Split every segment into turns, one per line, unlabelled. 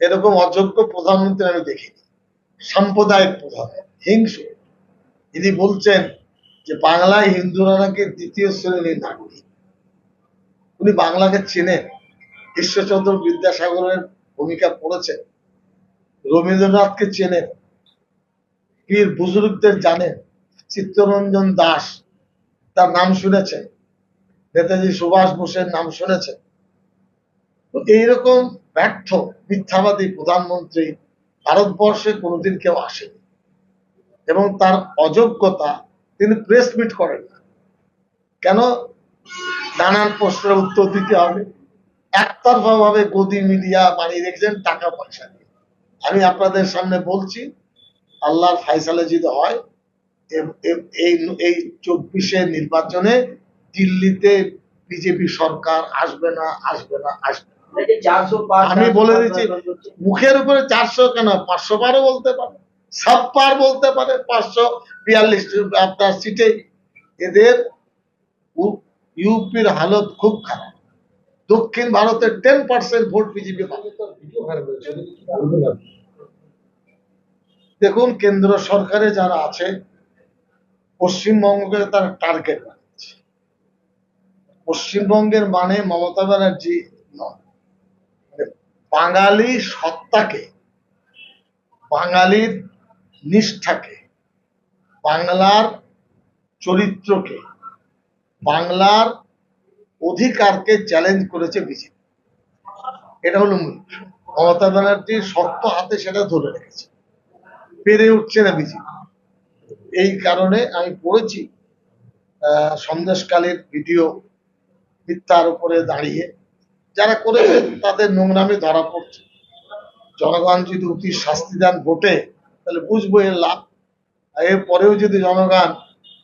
এরকম অযোগ্য প্রধানমন্ত্রী আমি দেখিনি। সাম্প্রদায়িক প্রধান হিংসু ইনি বলছেন যে বাংলায় হিন্দুরা নাকি দ্বিতীয় শ্রেণির নাগরিক। উনি বাংলাকে চেনেন। ঈশ্বরচন্দ্র বিদ্যাসাগরের ভূমিকা পড়েছেন। রবীন্দ্রনাথকে চেনেন। পীর বুজুর্গদের জানেন। চিত্তরঞ্জন দাস তার নাম শুনেছেন। নেতাজি সুভাষ বোসের নাম শুনেছেন। এইরকম ব্যর্থ মিথ্যাবাদী প্রধানমন্ত্রী ভারতবর্ষে কোনোদিন কেউ আসেনি। এবং তার অযোগ্যতা তিনি প্রেস মিট করেন না। কেন? নানান প্রশ্নের উত্তর দিতে হবে। একতরফা ভাবে গদি মিডিয়া বানিয়ে রেখেছেন টাকা পয়সা দিয়ে আমি আপনাদের সামনে বলছি, আল্লাহর ফাইসালে যদি হয় এই চব্বিশের নির্বাচনে দিল্লিতে বিজেপি সরকার আসবে না আসবে না আসবে না।
এই যে 400 পার
আমি বলে দিচ্ছি মুখের উপরে চারশো কেন? পাঁচশো বারও বলতে পারে সব পার বলতে পারে পাঁচশো বিয়াল্লিশ আপনার সিটে এদের ইউপির হালত খুব খারাপ। দক্ষিণ ভারতের টেন পার্সেন্ট ভোট বিজেপি দেখুন কেন্দ্র সরকারে যারা আছে পশ্চিমবঙ্গকে তারা টার্গেট বানিয়েছে। পশ্চিমবঙ্গের মানে মমতা ব্যানার্জি নয়। বাঙালি সত্তাকে, বাঙালির নিষ্ঠাকে, বাংলার চরিত্রকে, বাংলার অধিকারকে চ্যালেঞ্জ করেছে বিজেপি। এটা হলো মূল। মমতা ব্যানার্জির শক্ত হাতে সেটা ধরে রেখেছে। পেরে উঠছে না বিজেপি। এই কারণে আমি পড়েছি সন্দেশকালের ভিডিও মিথ্যার উপরে দাঁড়িয়ে। যারা করেছে তাদের নোংরামি ধরা পড়ছে। জনগণ যদি অতি শাস্তি দেন ভোটে তাহলে বুঝব এর লাভ। আর এর পরেও যদি জনগণ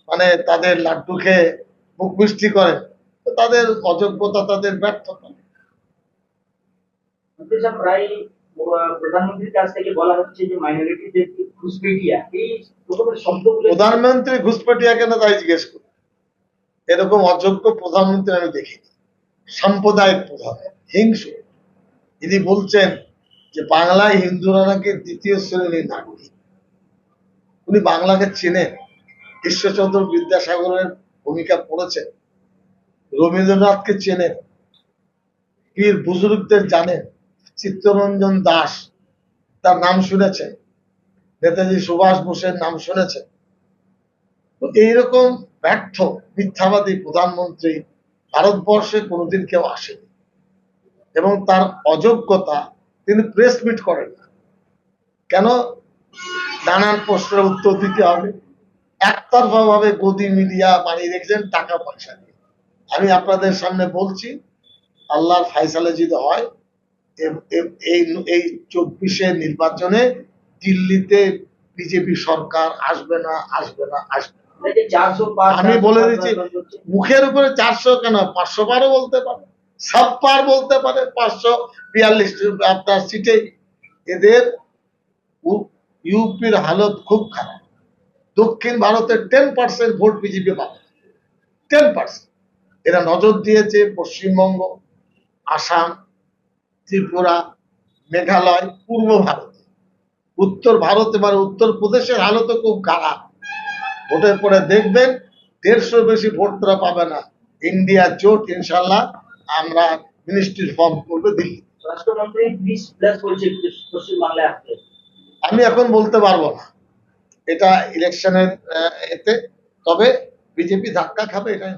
মানে তাদের লাড্ডু খেয়ে মুখ মিষ্টি করে তাদের অযোগ্যতা তাদের ব্যর্থতা
প্রায় প্রধানমন্ত্রীর কাছ থেকে বলা হচ্ছে যে মাইনরিটি ঘুষপেটিয়া এই শব্দগুলো
প্রধানমন্ত্রী ঘুষপেটিয়া কেন তাই জিজ্ঞেস করি এরকম অযোগ্য প্রধানমন্ত্রী আমি দেখিনি। সাম্প্রদায়িক প্রধান হিংসু। ইনি বলছেন যে বাংলায় হিন্দুরা নাকি দ্বিতীয় শ্রেণির নাগরিক। উনি বাংলাকে চেনেন। ঈশ্বরচন্দ্র বিদ্যাসাগরের ভূমিকা পড়েছেন। রবীন্দ্রনাথকে চেনেন। পীর বুজুর্গদের জানেন। চিত্তরঞ্জন দাস তার নাম শুনেছেন। নেতাজি সুভাষ বোসের নাম শুনেছেন। তো এইরকম ব্যর্থ, মিথ্যাবাদী প্রধানমন্ত্রী ভারতবর্ষে কোনোদিন কেউ আসেনি। এবং তার অযোগ্যতা তিনি প্রেস মিট করেন না। কেন? নানান প্রশ্নের উত্তর দিতে হবে। একতরফা ভাবে গদি মিডিয়া বানিয়ে রেখেছেন টাকা পয়সা দিয়ে আমি আপনাদের সামনে বলছি, আল্লাহর ফাইসালে যদি হয় এই এই চব্বিশে নির্বাচনে দিল্লিতে বিজেপি সরকার আসবে না আসবে না, আসবে না
এই যে 400 পার
আমি বলে দিচ্ছি মুখের উপরে চারশো কেন? পাঁচশো বারও বলতে পারে সব পার বলতে পারে পাঁচশো বিয়াল্লিশ আপনার সিটে এদের ইউপির হালত খুব খারাপ। দক্ষিণ ভারতের টেন পার্সেন্ট ভোট বিজেপি পাবে। Ten percent. এরা নজর দিয়েছে পশ্চিমবঙ্গ আসাম ত্রিপুরা মেঘালয় পূর্ব ভারত। উত্তর ভারত এবার উত্তর প্রদেশের হালত খুব খারাপ। ভোটের পরে দেখবেন দেড়শো বেশি ভোট তারা পাবে না। ইন্ডিয়া জোট ইনশাল্লাহ আমরা মিনিস্ট্রি ফর্ম করবে দিল্লি।
রাষ্ট্রমন্ত্রী 20 প্লাস বলছে পশ্চিম বাংলায় আসতে।
আমি এখন বলতে পারব না। এটা ইলেকশনের এতে তবে বিজেপি ধাক্কা খাবে এটাই।